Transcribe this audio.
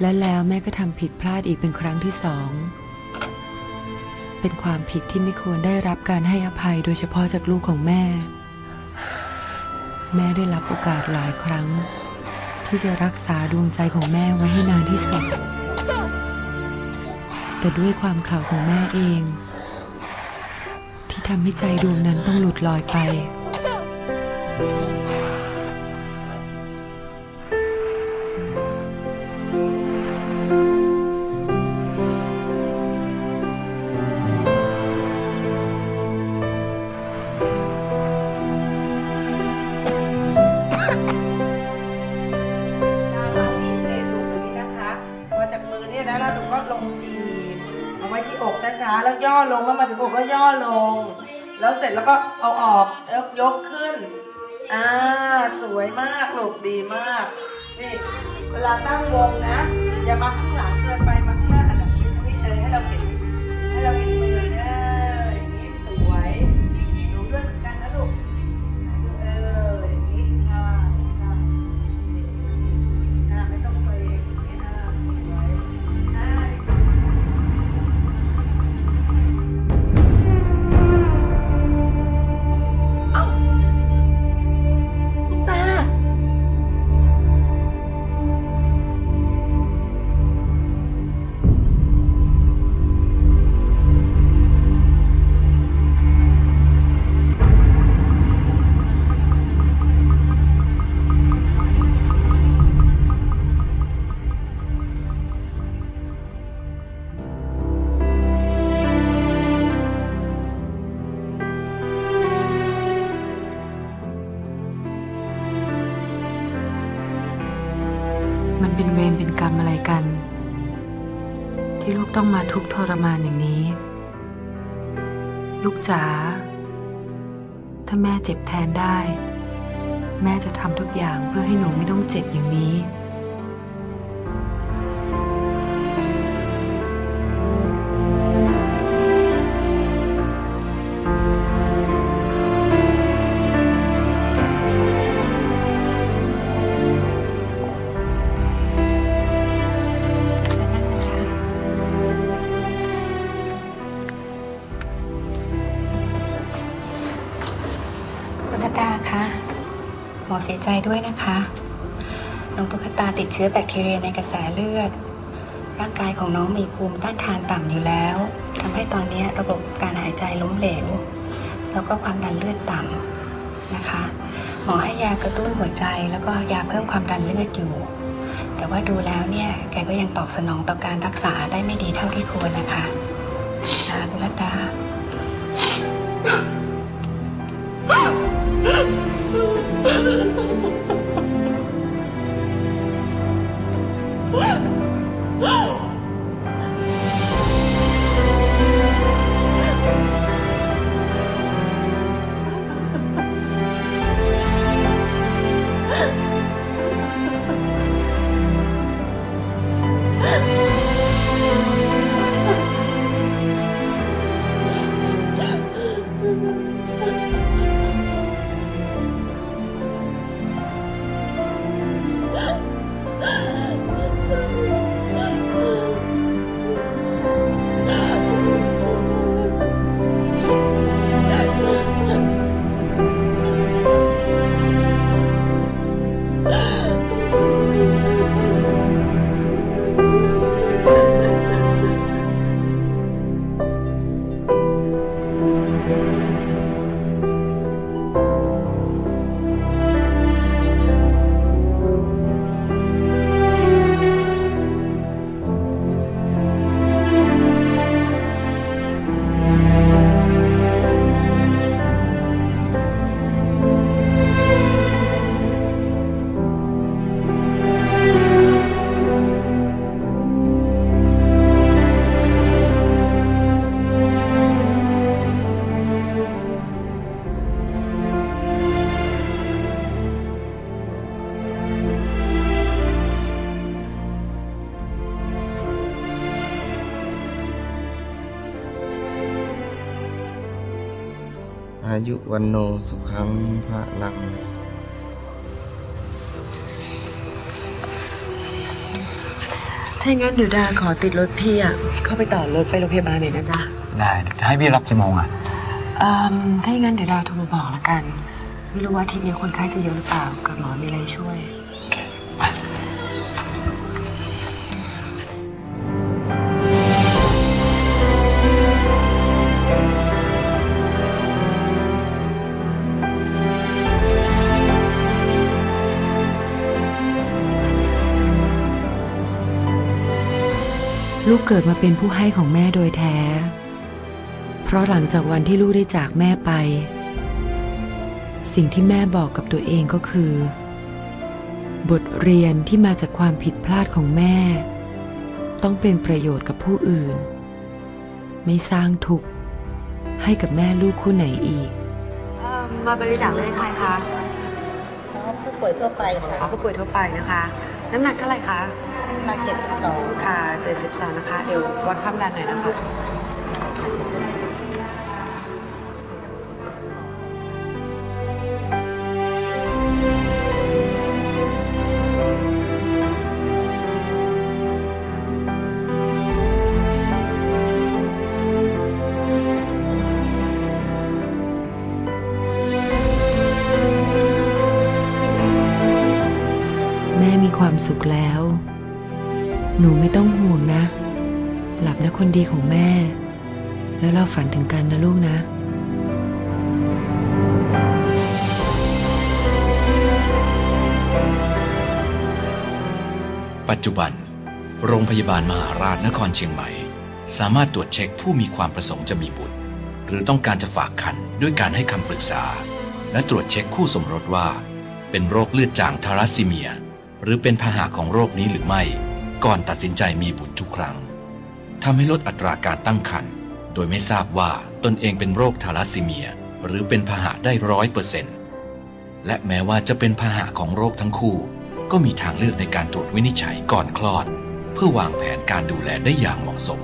และแล้วแม่ก็ทำผิดพลาดอีกเป็นครั้งที่สอง เป็นความผิดที่ไม่ควรได้รับการให้อภัยโดยเฉพาะจากลูกของแม่ แม่ได้รับโอกาสหลายครั้ง ที่จะรักษาดวงใจของแม่ไว้ให้นานที่สุด แต่ด้วยความเข่าวของแม่เอง ที่ทำให้ใจดวงนั้นต้องหลุดลอยไป อกช้าๆ แล้วย่อลงแล้วมาถึงอกก็ย่อลง แล้วเสร็จแล้วก็เอาออกแล้วยกขึ้นอ่าสวยมากลูกดีมาก นี่ เวลาตั้งวงนะ อย่ามาข้างหลังเกินไป ต้องมาทุกทรมานอย่างนี้ ลูกจ๋าถ้าแม่เจ็บแทนได้ แม่จะทำทุกอย่างเพื่อให้หนูไม่ต้องเจ็บอย่างนี้ เสียใจด้วยนะคะ น้องตุ๊กตาติดเชื้อแบคทีเรียในกระแสเลือด ร่างกายของน้องมีภูมิต้านทานต่ำอยู่แล้วทำให้ตอนนี้ระบบการหายใจล้มเหลว แล้วก็ความดันเลือดต่ำนะคะ หมอให้ยากระตุ้นหัวใจแล้วก็ยาเพิ่มความดันเลือดอยู่ แต่ว่าดูแล้วเนี่ยแกก็ยังตอบสนองต่อการรักษาได้ไม่ดีเท่าที่ควรนะคะนะคุณรัตดา No. อายุวันโนสุขังพระลังถ้าอย่างนั้นเดี๋ยวดาขอติดรถพี่อะเข้าไปต่อรถไปโรงพยาบาลหน่อยนะจ๊ะ ได้จะให้พี่รับกี่โมงอะอืมถ้าอย่างนั้นเดี๋ยวดาโทรมาบอกละกัน ไม่รู้ว่าอาทีนี้คนไข้จะเยอะหรือเปล่ากับหมอมีอะไรช่วย ลูกเกิดมาเป็นผู้ให้ของแม่โดยแท้ เพราะหลังจากวันที่ลูกได้จากแม่ไป สิ่งที่แม่บอกกับตัวเองก็คือ บทเรียนที่มาจากความผิดพลาดของแม่ ต้องเป็นประโยชน์กับผู้อื่น ไม่สร้างทุกข์ให้กับแม่ลูกคู่ไหนอีกมาบริจาคเลยใครคะผู้ป่วยทั่วไปค่ะเอาผู้ป่วยทั่วไปนะคะ น้ำหนักเท่าไหร่คะ มาเจ็ดสิบสองค่ะ 72 นะคะ เดี๋ยววัดความดันหน่อยนะคะ ความสุขแล้ว หนูไม่ต้องห่วงนะ หลับนะคนดีของแม่ แล้วเราฝันถึงกันนะลูกนะปัจจุบัน โรงพยาบาลมหาราชนครเชียงใหม่ สามารถตรวจเช็คผู้มีความประสงค์จะมีบุตร หรือต้องการจะฝากคันด้วยการให้คำปรึกษา และตรวจเช็คคู่สมรสว่า เป็นโรคเลือดจางทารัสซีเมีย หรือเป็นพาหะของโรคนี้หรือไม่ ก่อนตัดสินใจมีบุตรทุกครั้งทำให้ลดอัตราการตั้งครรภ์โดยไม่ทราบว่าตนเองเป็นโรคทาลัสซีเมีย หรือเป็นพาหะได้ร้อยเปอร์เซ็นต์และแม้ว่าจะเป็นพาหะของโรคทั้งคู่ ก็มีทางเลือกในการตรวจวินิจฉัยก่อนคลอด เพื่อวางแผนการดูแลได้อย่างเหมาะสม